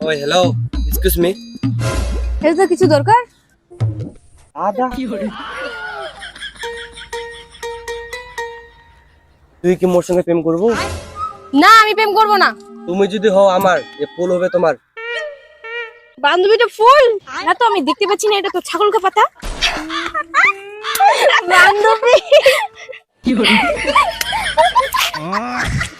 ওই hello excuse me এটা তো কিছু দরকার? আদা। তুই কি মোর সঙ্গে প্রেম করব? না আমি প্রেম করব না। তুমি যদি হও আমার এ ফুল হবে তোমার। বান্ধবীটা ফুল। না তো আমি দেখতে পাচ্ছি না এটা তো ছাগলকা পাতা। বান্ধবী।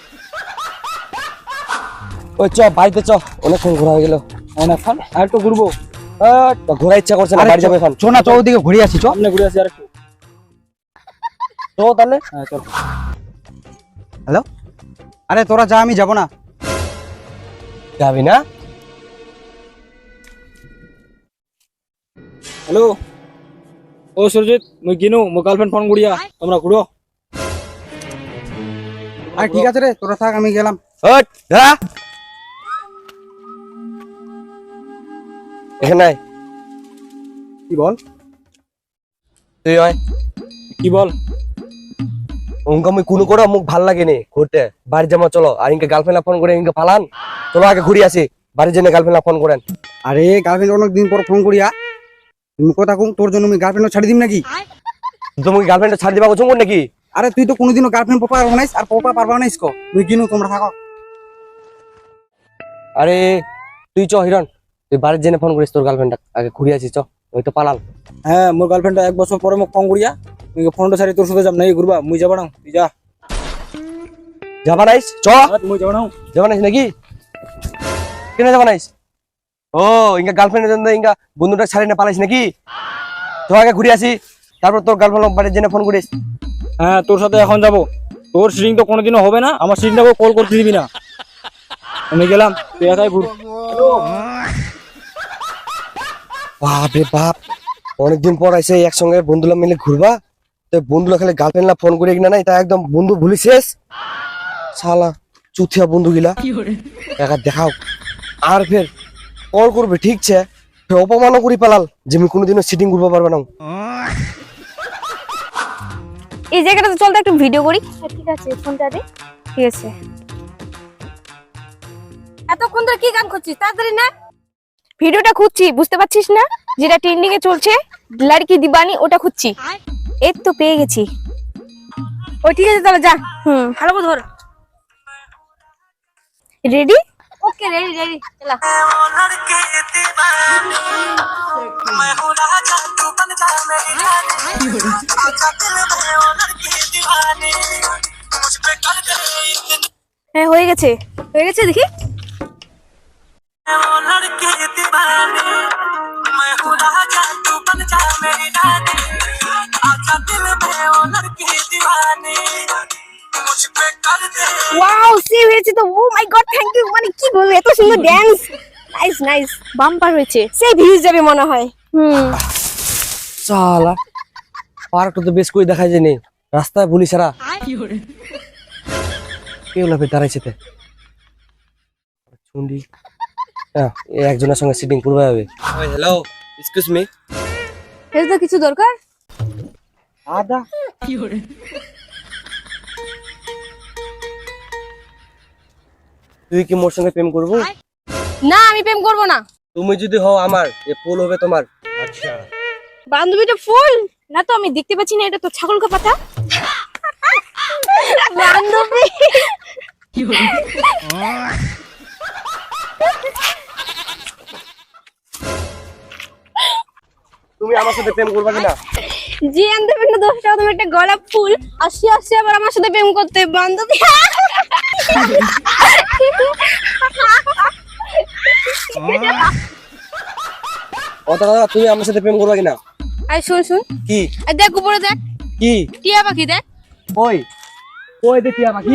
ওই চ বাড়িতে চ। অনেকক্ষণ ঘোরা হয়ে গেল। অনেকক্ষণ। আর একটু ঘুরবো। ঘোরা ইচ্ছা করছে না বাড়ি যাবে এখন। চো না চো ওদিকে ঘুরে আসি চো। ঘুরে আসি আর একটু তো তাহলে? হ্যাঁ চল। হ্যালো? আরে তোরা যা আমি যাব না। যাবি না? হ্যালো? ও সুরজিৎ মুই কিনু মো গার্লফ্রেন্ড ফোন করিয়া তোমরা ঘুরো। আরে ঠিক আছে রে তোরা থাক আমি গেলাম। হট দাঁড়া এখানে আয়। কি বল? তুই হয়? কি বল? উনকা মুই কোনো করে মুখ ভালো লাগে নি ঘুরতে। বাড়ি চলো। আর ইনকে গার্লফ্রেন্ড ফোন করে ইনকে পালান। চলো আগে ঘুরে আসি। গার্লফ্রেন্ড ফোন করেন। আরে গার্লফ্রেন্ড অনেক দিন পর ফোন করিয়া। তুমি কথা কম তোর জন্য আমি গার্লফ্রেন্ড ছাড়ি দিম নাকি? তুমি গার্লফ্রেন্ড ছাড় দিবা কোচুম নাকি? আরে তুই তো কোনোদিনও গার্লফ্রেন্ড পোপা বানাইস আর পোপা পারবা নাইস কো। তুই কিনু তোমরা থাকো। আরে তুই চ হিরণ। তুই বাড়ির জন্য ফোন করিস তোর গার্লফ্রেন্ড আগে ঘুরে আসি চ। ওই তো পালাল। হ্যাঁ মোর গার্লফ্রেন্ড এক বছর পরে মোক ফোন করিয়া মুই ফোনটা ছাড়ি তোর সাথে যাব নাই ঘুরবা মুই যাব না তুই যা। যাবা নাইস চ। মুই যাব না। যাবা নাইস নাকি? কেন যাবা নাইস ও ইনকা গার্লফ্রেন্ডের জন্য ইনকা বন্ধুটা ছাড়ি না পালাইস নাকি? তো আগে ঘুরে আসি। তারপর তোর গার্লফ্রেন্ড বাড়ির জন্য ফোন করিস। হ্যাঁ তোর সাথে এখন যাব। তোর সিটিং তো কোনোদিনও হবে না আমার সিটিংটাকে কল করতে দিবি না। আমি গেলাম তুই একাই ঘুর। বাপ রে বাপ। অনেকদিন পর এসে একসঙ্গে বন্ধুরা মিলে ঘুরবা। তো বন্ধুরা খালি গার্লফ্রেন্ড ফোন করে কিনা নাই তা একদম বন্ধু ভুলি শেষ। শালা চুথিয়া বন্ধু গিলা। একা দেখাও। আর ফের কল করবে ঠিক আছে অপমানও করি পালাল যে আমি কোনোদিনও সিটিং করতে পারবে না এই জায়গাটাতে চল তো একটু ভিডিও করি। ঠিক আছে ফোনটা দে। ঠিক আছে। এতক্ষণ ধরে কি গান করছিস? তাড়াতাড়ি না। ভিডিওটা খুঁজছি বুঝতে পারছিস না? যেটা ট্রেন্ডিং এ চলছে লড়কি দিবানি ওটা খুঁজছি। এই তো পেয়ে গেছি। ও ঠিক আছে তাহলে যা। হুম। ভালো করে ধর। রেডি ওকে রেডি রেডি চলা। হ্যাঁ হয়ে গেছে। হয়ে গেছে দেখি। ওয়াও সেভ হয়েছে তো oh my god thank you মানে কি বলব এত সুন্দর ড্যান্স নাইস নাইস বাম্পার হয়েছে। সেই ভিউজ যাবে মনে হয়। হুম। পার্কটা তো বেশ করে দেখা যায়নি। রাস্তায় বলি সারা কে হলো? ফের দাঁড়াইছে হ্যাঁ এই একজনের সঙ্গে সিটিং করবে হবে হ্যালো এক্সকিউজ মি তো কিছু দরকার? আদা। তুই কি মোর সঙ্গে প্রেম করব? না আমি প্রেম করব না। তুমি যদি হও আমার এ ফুল হবে তোমার। বান্ধবীটা ফুল। না তো আমি দেখতে পাচ্ছি না এটা তো ছাগলকা পাতা। বান্ধবী। তুমি আমার সাথে প্রেম করবা কিনা? জি আনতে পারেন না দশ টাকা তুমি একটা গোলাপ ফুল। আসি আসি আবার আমার সাথে প্রেম করতে বান্ধবী। কথা কথা তুমি আমার সাথে প্রেম করবা কিনা? আই শুন শুন। কি? দেখ উপরে দেখ। কি? টিয়া পাখি দেখ। ওই ওই দেখি আমাকে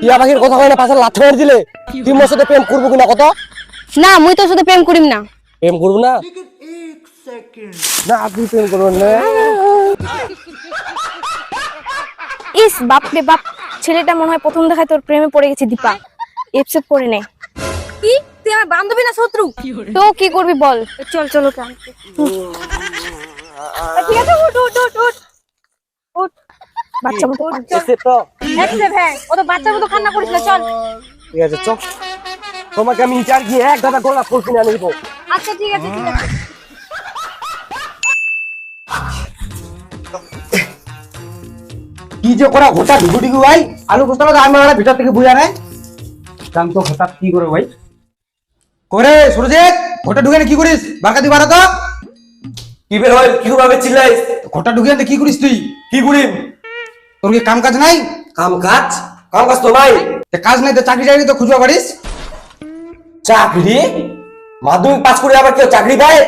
টিয়া পাখির কথা না পাশে লাথ মেরে দিলে। তুই মোর সাথে প্রেম করব কিনা কত? না মুই তোর সাথে প্রেম করিম না। প্রেম করব না? না তুই প্রেম করব না। ইস বাপ রে বাপ। ছেলেটা মনে হয় প্রথম দেখায় তোর প্রেমে পড়ে গেছে দীপা। এপসেট করে নে। কি? তুই আমার বান্ধবী না শত্রু? তো কি করবি বল? চল চল ওকে আনতে। ঠিক আছে উঠ উঠ উঠ উঠ। উঠ। বাচ্চা মতো এসে তো। একসে ভ্যাং ও তো বাচ্চার মতো কান্না করিস না চল। ঠিক আছে চল। তোমাকে আমি ইটার গিয়ে এক দাদা গোলাপ ফুল কিনে আনে দেবো আচ্ছা ঠিক আছে ঠিক আছে। কি যে করা হঠাৎ ঢুকু ঢুকু ভাই? আলু বুঝতে পারছ আমি ওরা ভিতর থেকে বুঝা নেই। জান তো হঠাৎ কি করে ভাই? করে সুরজিৎ ঘটা ঢুকে কি করিস? বাঁকা দি বাড়া তো কি বের হয় কি ভাবে চিল্লাইস? ঘটা ঢুকে কি করিস তুই? কি করিম? তোর কি কাম কাজ নাই? কাম কাজ? কাম কাজ তো নাই কাজ নাই তো চাকরি চাকরি তো খুঁজবা পারিস? চাকরি? মাধ্যমিক পাস করে আবার কেউ চাকরি পায়?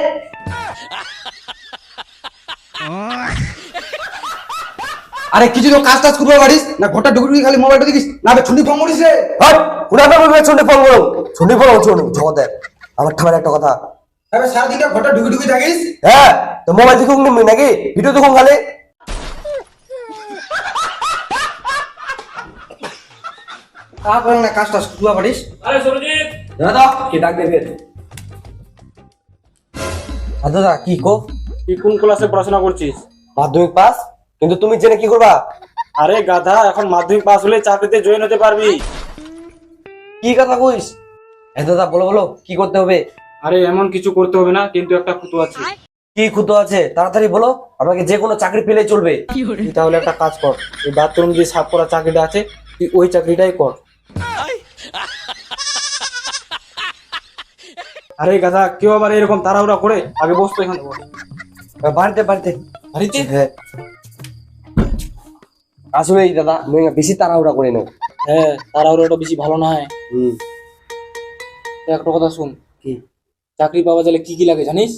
আরে কিছু তো কাজ টাজ করবা পারিস না ঘটা ঢুকে খালি মোবাইলটা দেখিস? না বে ছুটি কম করিস রে? হট বলবে ছুটি ফোন করো। ছুটি ফোন ছুটি জগতে আমার ঠামের একটা কথা। আরে সারাদিনটা ঢুকে ঢুকে থাকিস হ্যাঁ তো মোবাইল দেখুন নাকি? ভিডিও দেখুন খালি? না কাজ টাজ করবা পারিস আরে সুরজিৎ! দাদা কি ডাক দেবে? দাদা কি কো? তুই কোন ক্লাসে পড়াশোনা করছিস? মাধ্যমিক পাস? কিন্তু তুমি জেনে কি করবা? আরে গাধা এখন মাধ্যমিক পাস হলে চাকরিতে জয়েন হতে পারবি। কি কথা কইস? এ দাদা বলো বলো কি করতে হবে? আরে এমন কিছু করতে হবে না কিন্তু একটা খুঁতো আছে। কি খুঁতো আছে? তাড়াতাড়ি বলো আমাকে যে কোনো চাকরি পেলে চলবে। তুই তাহলে একটা কাজ কর এই বাথরুম যে সাফ করা চাকরিটা আছে তুই ওই চাকরিটাই কর। আরে গাধা কেউ আবার এরকম তাড়াহুড়া করে আগে বসতো এখানে। বাড়িতে বাড়িতে। বাড়িতে? হ্যাঁ। আসলে এই দাদা বেশি তাড়াহুড়া করে নেও হ্যাঁ তাড়াহুড়োটা বেশি ভালো না হয়। হুম। একটা কথা শুন। কি? চাকরি পাওয়া গেলে কি কি লাগে জানিস?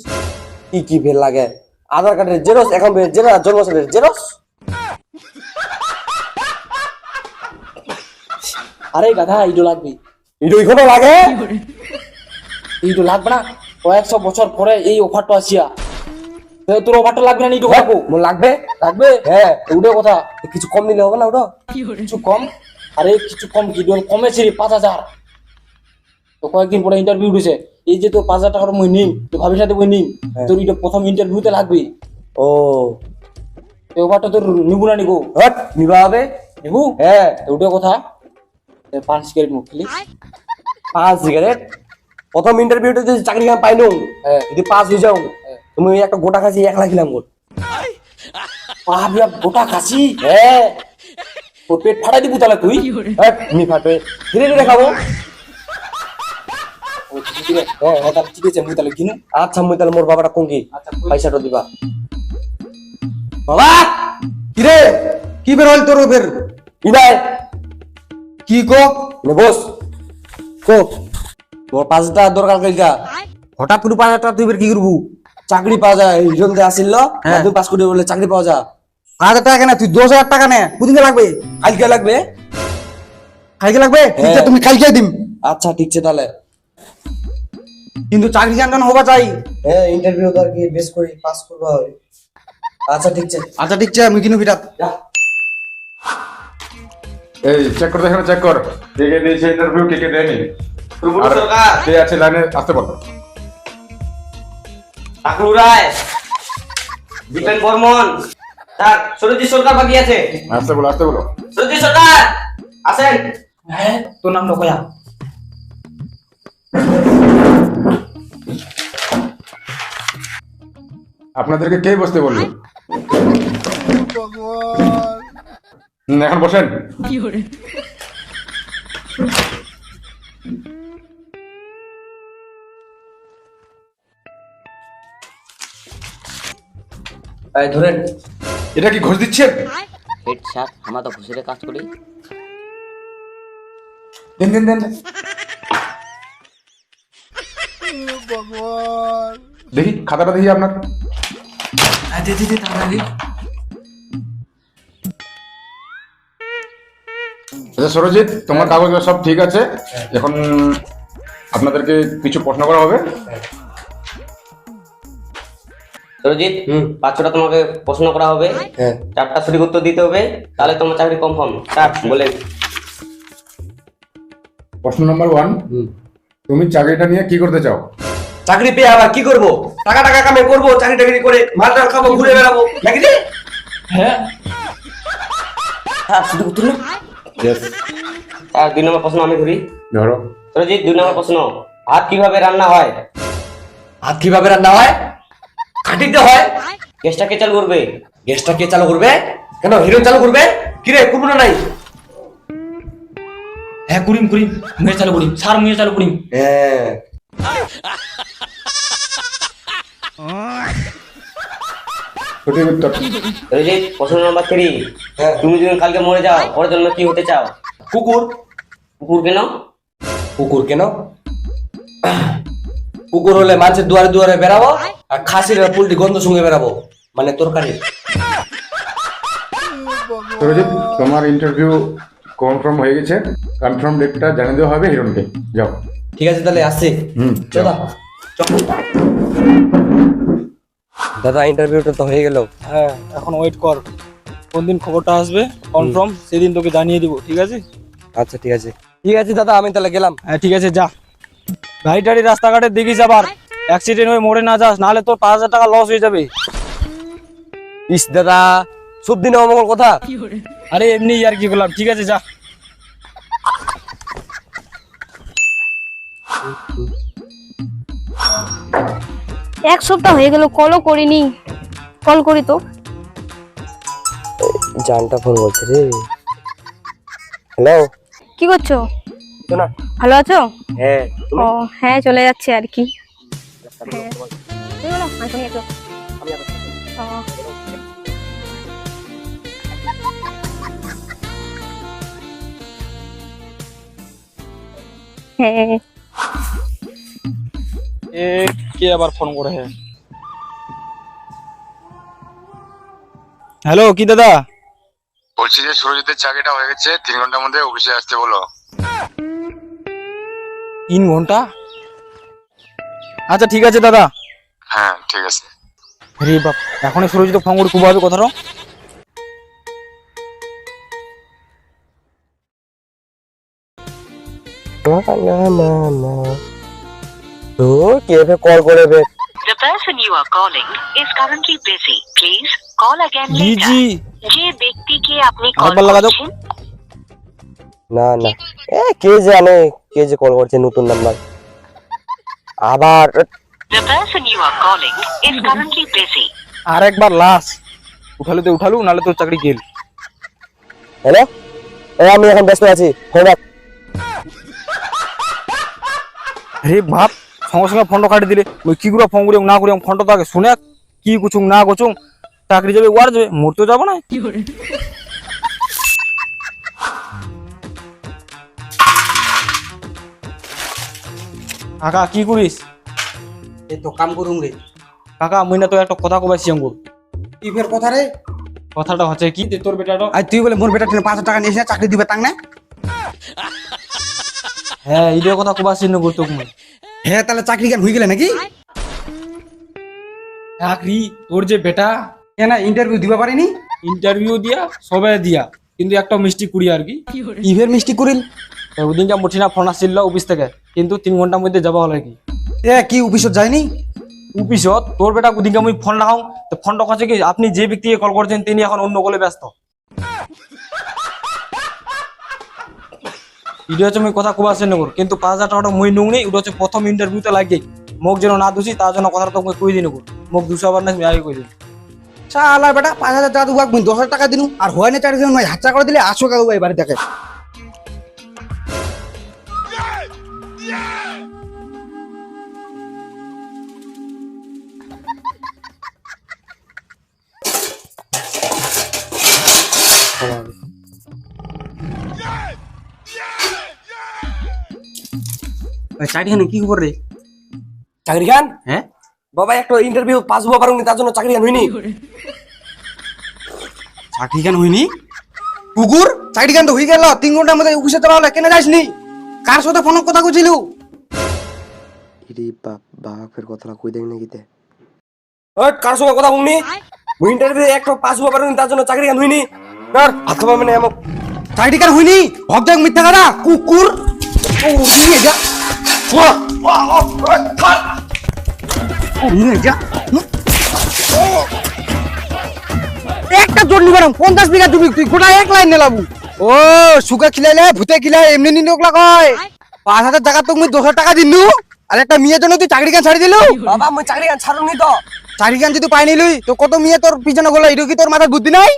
কি কি বের লাগে? আধার কার্ডের জেরক্স অ্যাকাউন্টের জেরক্স জন্মসালের জেরক্স আরে গাধা এইটো লাগবে। এটা ওইখানে লাগে? এইটো লাগবে না? কয়েকশো বছর পরে এই অফারটা আসিয়া। তোর অফারটা লাগবে না এইটো কাকু? লাগবে। লাগবে? হ্যাঁ ওটা কথা। কিছু কম নিলে হবে না ওটা? কিছু কম? আরে কিছু কম কি? কমেছে রে পাঁচ হাজার। তো কয়েকদিন পরে ইন্টারভিউ উঠেছে। এই যে তোর পাঁচ হাজার টাকার মই নিম তো ভাবিস না মই নিম? তোর এটা প্রথম ইন্টারভিউতে লাগবে। ও। ওভারটা তোর নিবু না নিবো? হট নিবা হবে? নিবু? হ্যাঁ। ওটা কথা। পাঁচ সিগারেট মুখ খেলি। পাঁচ সিগারেট? প্রথম ইন্টারভিউতে যদি চাকরি আমি পাইলো হ্যাঁ। যদি পাস হয়ে যাও তুমি ওই একটা গোটা খাসি এক লাখ দিলাম গোট পাহাড়িয়া গোটা খাসি? হ্যাঁ। তোর পেট ফাটাই দিবু তাহলে তুই? হট, নি ফাটবে। ধীরে ধীরে খাব। ঠিক আছে। হ্যাঁ হ্যাঁ, তাহলে ঠিক আছে মুই তাহলে কিনু আচ্ছা মুই তাহলে মোর বাবাটা কোন কি আচ্ছা পয়সাটা দিবা। বাবা! কি কি বের হল তোর বের ইদায় কি কো? নে বস। কো? মোর পাঁচ হাজার টাকা দরকার কইকা হঠাৎ করে পাঁচ হাজার টাকা তুই বের কি করবু? চাকরি পাওয়া যায় এই জন্য আসিল। হ্যাঁ। মাধ্যমিক পাস করে বলে চাকরি পাওয়া যায়। পাঁচ হাজার টাকা কেন? তুই দশ হাজার টাকা নে। কুদিনকে লাগবে? কালকে লাগবে। কালকে লাগবে? ঠিক আছে হ্যাঁ। তুমি কালকে দিম। আচ্ছা ঠিক আছে তাহলে। কিন্তু চাকরি জানতাম হবা চাই হ্যাঁ ইন্টারভিউ তো আর কি বেশ করে পাস করবা হবে আচ্ছা ঠিক আছে। আচ্ছা ঠিক আছে আমি কিনু বিরাট এই চেক কর দেখো চেক কর। কে কে দিয়েছে ইন্টারভিউ কে কে দেয়নি? আর কে আছে লাইনে? আসতে বল। ঠাকুর রায় দীপেন বর্মন তার সুরজিৎ সরকার বাকি আছে। আসতে বলো আসতে বলো। সুরজিৎ সরকার আসেন। হ্যাঁ তোর নাম লোকয়া। আপনাদেরকে কে বসতে বলল? এখন বসেন। এই ধরেন। এটা কি ঘুষ দিচ্ছেন? হেড স্যার আমরা তো ঘুষের কাজ করি। দেন দেন দেন। দেখি খাতাটা দেখি আপনার। আচ্ছা সরজিৎ তোমার কাগজ সব ঠিক আছে? এখন আপনাদেরকে কিছু প্রশ্ন করা হবে? সুরজিৎ পাঁচশোটা তোমাকে প্রশ্ন করা হবে। হ্যাঁ। চারটা সঠিক উত্তর দিতে হবে তাহলে তোমার চাকরি কনফার্ম স্টার্ট বলেন। প্রশ্ন নাম্বার ওয়ান তুমি চাকরিটা নিয়ে কি করতে চাও? চাকরি পেয়ে আবার কি করব? টাকা টাকা কামে করব চাকরি টাকরি করে মাল টাল খাব ঘুরে বেড়াবো নাকি রে? হ্যাঁ। হ্যাঁ শুধু উত্তর না আর দুই নম্বর প্রশ্ন আমি করি ধরো। সুরজিৎ দুই নম্বর প্রশ্ন। ভাত কীভাবে রান্না হয়? ভাত কীভাবে রান্না হয়? হয়। গ্যাসটা কে চালু করবে? গ্যাসটা কে চালু করবে? কেন হিরোইন চালু করবে? নাই? হ্যাঁ করিম করিম মুয়ে চালু করিম স্যার মুয়ে চালু করিম। হ্যাঁ। সঠিক উত্তর। সুরজিৎ প্রশ্ন নম্বর থ্রি হ্যাঁ। তুমি যদি কালকে মরে যাও পরের জন্য কি হতে চাও? কুকুর। কুকুর কেন? কুকুর কেন? কুকুর হলে মানুষের দুয়ারে দুয়ারে বেরাবো আর খাসির পোল্ট্রি গন্ধ সঙ্গে বেরাবো মানে তরকারি সুরজিৎ তোমার ইন্টারভিউ কনফার্ম হয়ে গেছে। কনফার্ম ডেটটা জানিয়ে দেওয়া হবে হিরণকে। যাও। ঠিক আছে তাহলে আসছি। হুম চল। দাদা ইন্টারভিউটা তো হয়ে গেল। হ্যাঁ এখন ওয়েট কর। কোন দিন খবরটা আসবে কনফার্ম সেদিন তোকে জানিয়ে দিব ঠিক আছে? আচ্ছা ঠিক আছে। ঠিক আছে দাদা আমি তাহলে গেলাম। হ্যাঁ ঠিক আছে যা। গাড়ি টাড়ি রাস্তাঘাটে দেখিস আবার অ্যাক্সিডেন্ট হয়ে মরে না যাস নাহলে তোর পাঁচ হাজার টাকা লস হয়ে যাবে। ইস দাদা সব দিনে অমঙ্গল কথা? আরে এমনি আর কি করলাম? ঠিক আছে যা। এক সপ্তাহ হয়ে গেল কলও করিনি। কল করি তো। জানটা ফোন করছে রে। হ্যালো কি করছ? শোনা। ভালো আছো? হ্যাঁ ও হ্যাঁ চলে যাচ্ছে আর কি। হ্যাঁ। তুমি বলো, আমি শুনি একটু। ও, হ্যাঁ। এ কে আবার ফোন করে? হ্যাঁ হ্যালো কি দাদা? বলছি যে সুরজিতের চাকরিটা হয়ে গেছে তিন ঘণ্টার মধ্যে অফিসে আসতে বলো। তিন ঘণ্টা? আচ্ছা ঠিক আছে দাদা। হ্যাঁ ঠিক আছে। রে বাপ এখনই সুরজিৎ ফোন করে খুব হবে কথাটা। না না না তো কে কল করে বে? The person you are calling is currently busy. Please call again later. যে ব্যক্তিকে আপনি কল লাগা দাও। করছেন না না। এ কে জানে কে যে কল করছে নতুন নাম্বার busy. আর একবার লাস উঠালে তো উঠালু নালে তোর চাকরি গেল হ্যালো? এ আমি এখন ব্যস্ত আছি। ফোন রাখ রে বাপ সঙ্গে সঙ্গে ফোনটা কাটি দিলে। ওই কি করে ফোন করি না করি ফোনটা তো আগে শুনে কি কুচুং না কুচুং চাকরি যাবে ওয়ার যাবে মরতে যাব না। কাকা কি করিস এই তো কাম করুম রে কাকা মুই না তো একটা কথা কবাইছি আঙ্গুর কি ফের কথা রে কথাটা হচ্ছে কি? যে তোর বেটাটা। আর তুই বলে মোর বেটা পাঁচ হাজার টাকা নিয়েছিস না, চাকরি দিবে তাং না? হ্যাঁ এইটার কথা কবাইছি না গুরুত্ব মুই। হ্যাঁ তাহলে চাকরি কেন হয়ে গেলে নাকি? চাকরি তোর যে বেটা। কেন ইন্টারভিউ দিবা পারিনি ইন্টারভিউ দিয়া সবে দিয়া। কিন্তু একটা মিষ্টি কুড়ি আর কি। ইভের মিষ্টি করিল ওদিনকে মুঠিনা ফোন আসছিল অফিস থেকে কিন্তু তিন ঘণ্টার মধ্যে যাবা হলো কি এ কি অফিসত যায়নি? অফিসত তোর বেটা ওদিনকে মুই ফোন লাগাও তো ফোনটা কাছে কি? আপনি যে ব্যক্তিকে কল করছেন তিনি এখন অন্য কলে ব্যস্ত। এটা হচ্ছে মুই কথা কবা নগর কিন্তু পাঁচ হাজার টাকাটা মুই নুংনি ওটা হচ্ছে প্রথম ইন্টারভিউতে লাগে মুখ যেন না দোষী তার জন্য কথাটা তোকে কই দিন মুখ দুশো আবার না আমি আগে কই দিন শালা বেটা পাঁচ হাজার টাকা দশ হাজার টাকা দিনু আর হয় না চাকরি দিন হাজার করে দিলে আটশো টাকা এবারে দেখে চাকরি কেন কি খবর রে? চাকরি খান? হ্যাঁ? বাবা একটা ইন্টারভিউ পাস হওয়া পারুনি তার জন্য চাকরি খান হয়নি। চাকরি হয়নি? কুকুর চাকরি তো হয়ে গেল তিন ঘণ্টার মধ্যে অফিসে চলা হলে কেন যাসনি কার সাথে ফোন কথা কইছিল? ইরে বাপ বাপের কথাটা কই দেখ নাকি তে? ওই কার সঙ্গে কথা বলনি ইন্টারভিউ একটা পাস হওয়া পারুনি তার জন্য চাকরি খান হয়নি। আর হাত মানে আমার চাকরি কেন হয়নি? হক মিথ্যা কথা? কুকুর? ও নিয়ে যা। একটা জোর নিবে না পঞ্চাশ বিঘা জমি তুই গোটা এক লাইন নেলাবু। ও সুখে খিলাইলে ভূতে খিলাই এমনি নিন ওগুলা কয় পাঁচ হাজার টাকা তো মুই দশ টাকা দিনু। আর একটা মেয়ের জন্য তুই চাকরি গান ছাড়ি দিলু? বাবা মুই চাকরি গান ছাড়ুনি তো। চাকরি গান যদি পাই নিলুই তো কত মেয়ে তোর পিছনে গেলো এটা কি তোর মাথায় বুদ্ধি নাই?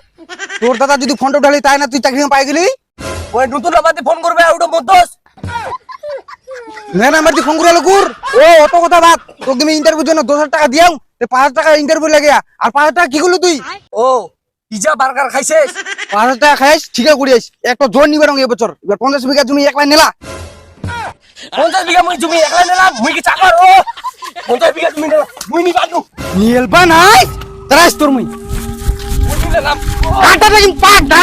তোর দাদা যদি ফোনটা উঠালি তাই না তুই চাকরি গান পাই গেলি? ওই নতুন দিয়ে ফোন করবে ওটা মধ্যস না না আমার ফোন করে কুর ও অত কথা বাদ। তোকে তুমি ইন্টারভিউর জন্য দশ টাকা দিয়াও পাঁচ হাজার টাকা ইন্টারভিউ লাগে আর পাঁচ হাজার টাকা কি করল তুই? ও পিজা বার্গার খাইছিস? পাঁচ হাজার টাকা খাইস ঠিক আছে করিস একটা জোর নিবে রঙ এবছর। এবার পঞ্চাশ বিঘা জমি এক লাইন নেলা। পঞ্চাশ বিঘা মুই জমি একলা নিলাম মুই কি চাকর? ও পঞ্চাশ বিঘা জমি নিলাম মুই নি। নিয়েলবা নাই? তারাস তোর মুই। কাটা